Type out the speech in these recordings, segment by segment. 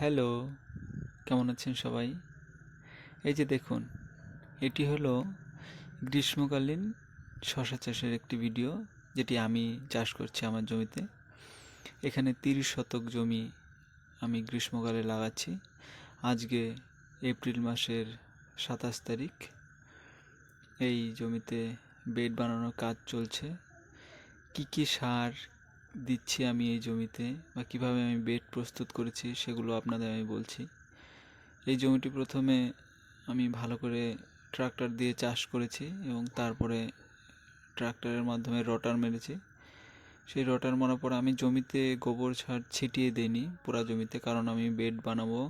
Hello, কেমন আছেন সবাই? এই যে দেখুন, এটি হলো গ্রীষ্মকালীন শশা চাষের একটি ভিডিও, যেটি আমি চাষ করছি আমার জমিতে। এখানে তিরিশ শতক জমি আমি গ্রীষ্মকালে লাগাচ্ছি। আজকে এপ্রিল মাসের সাতাশ তারিখ। এই জমিতে বেড বানানোর কাজ চলছে। কি কি সার দিচ্ছি আমি এই জমিতে বা কীভাবে আমি বেড প্রস্তুত করেছি সেগুলো আপনাদের আমি বলছি। এই জমিটি প্রথমে আমি ভালো করে ট্রাক্টর দিয়ে চাষ করেছি এবং তারপরে ট্রাক্টরের মাধ্যমে রটার মেরেছি। সেই রটার মারার পর আমি জমিতে গোবর সার ছিটিয়ে দিইনি পুরা জমিতে কারণ আমি বেড বানাবো।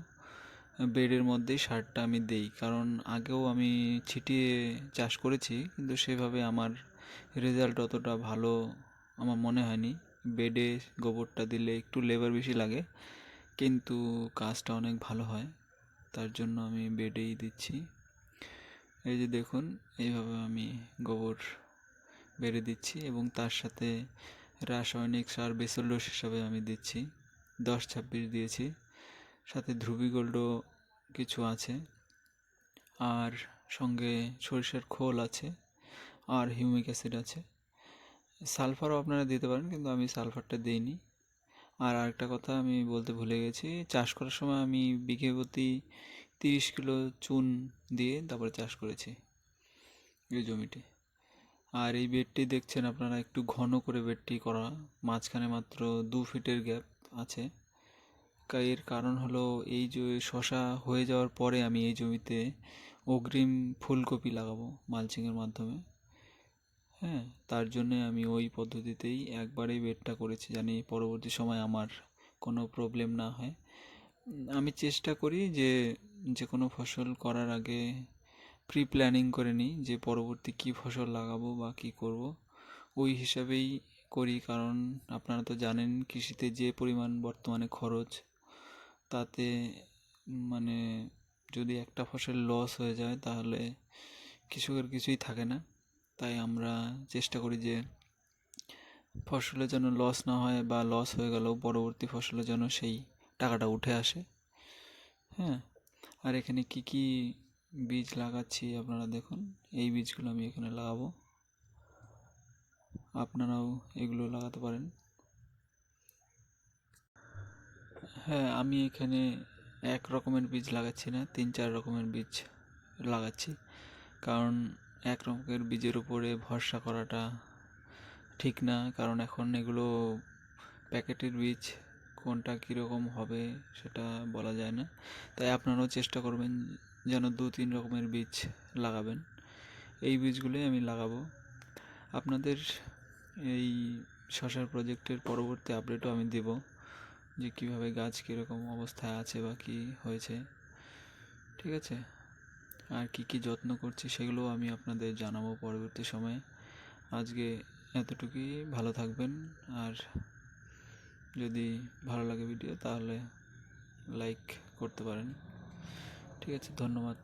বেডের মধ্যেই সারটা আমি দেই কারণ আগেও আমি ছিটিয়ে চাষ করেছি কিন্তু সেভাবে আমার রেজাল্ট অতটা ভালো আমার মনে হয়নি। বেডে গোবরটা দিলে একটু লেবার বেশি লাগে, কিন্তু কাজটা অনেক ভালো হয়, তার জন্য আমি বেডেই দিচ্ছি। এই যে দেখুন, এইভাবে আমি গোবর বেড়ে দিচ্ছি এবং তার সাথে রাসায়নিক সার বেসোল্ডোস হিসাবে আমি দিচ্ছি, দশ ছাব্বিশ দিয়েছি। সাথে ধ্রুবি গোল্ডও কিছু আছে, আর সঙ্গে সরিষার খোল আছে, আর হিউমিক অ্যাসিড আছে। সালফারও আপনারা দিতে পারেন, কিন্তু আমি সালফারটা দিইনি। আর আরেকটা কথা আমি বলতে ভুলে গেছি, চাষ করার সময় আমি বিঘে প্রতি তিরিশ কিলো চুন দিয়ে তারপরে চাষ করেছি এই জমিটি আর এই বেডটি দেখছেন আপনারা, একটু ঘন করে বেডটি করা, মাঝখানে মাত্র দু ফিটের গ্যাপ আছে। এর কারণ হলো এই যে শশা হয়ে যাওয়ার পরে আমি এই জমিতে অগ্রিম ফুলকপি লাগাবো মালচিংয়ের মাধ্যমে। হ্যাঁ তার জন্যে আমি ওই পদ্ধতিতেই একবারেই বেডটা করেছি জানি পরবর্তী সময় আমার কোনো প্রবলেম না হয়। আমি চেষ্টা করি যে যে কোনো ফসল করার আগে প্রি প্ল্যানিং করে নিই যে পরবর্তী কী ফসল লাগাবো বা কী করব। ওই হিসাবেই করি কারণ আপনারা তো জানেন কৃষিতে যে পরিমাণ বর্তমানে খরচ, তাতে মানে যদি একটা ফসল লস হয়ে যায় তাহলে কৃষকের কিছুই থাকে না। তাই আমরা চেষ্টা করি যে ফসলে যেন লস না হয় বা লস হয়ে গেলেও পরবর্তী ফসলে যেন সেই টাকাটা উঠে আসে। হ্যাঁ? আর এখানে কি কি বীজ লাগাচ্ছি আপনারা দেখুন। এই বীজগুলো আমি এখানে লাগাবো। আপনারাও এগুলো লাগাতে পারেন। হ্যাঁ আমি এখানে এক রকমের বীজ লাগাচ্ছি না, তিন চার রকমের বীজ লাগাচ্ছি। কারণ এক রকমের বীজের উপরে ভরসা করাটা ঠিক না, কারণ এখন এগুলো প্যাকেটের বীজ কোনটা কীরকম হবে সেটা বলা যায় না। তাই আপনারাও চেষ্টা করবেন যেন দু তিন রকমের বীজ লাগাবেন। এই বীজগুলোই আমি লাগাবো। আপনাদের এই শশার প্রজেক্টের পরবর্তী আপডেটও আমি দেব যে কীভাবে গাছ কীরকম অবস্থায় আছে বা কী হয়েছে। ঠিক আছে? আর কি কি যত্ন করছি সেগুলো আমি আপনাদের জানাব পরবর্তী সময়ে। আজকে এতটুকুই, ভালো থাকবেন। আর যদি ভালো লাগে ভিডিও তাহলে লাইক করতে পারেন। ঠিক আছে, ধন্যবাদ।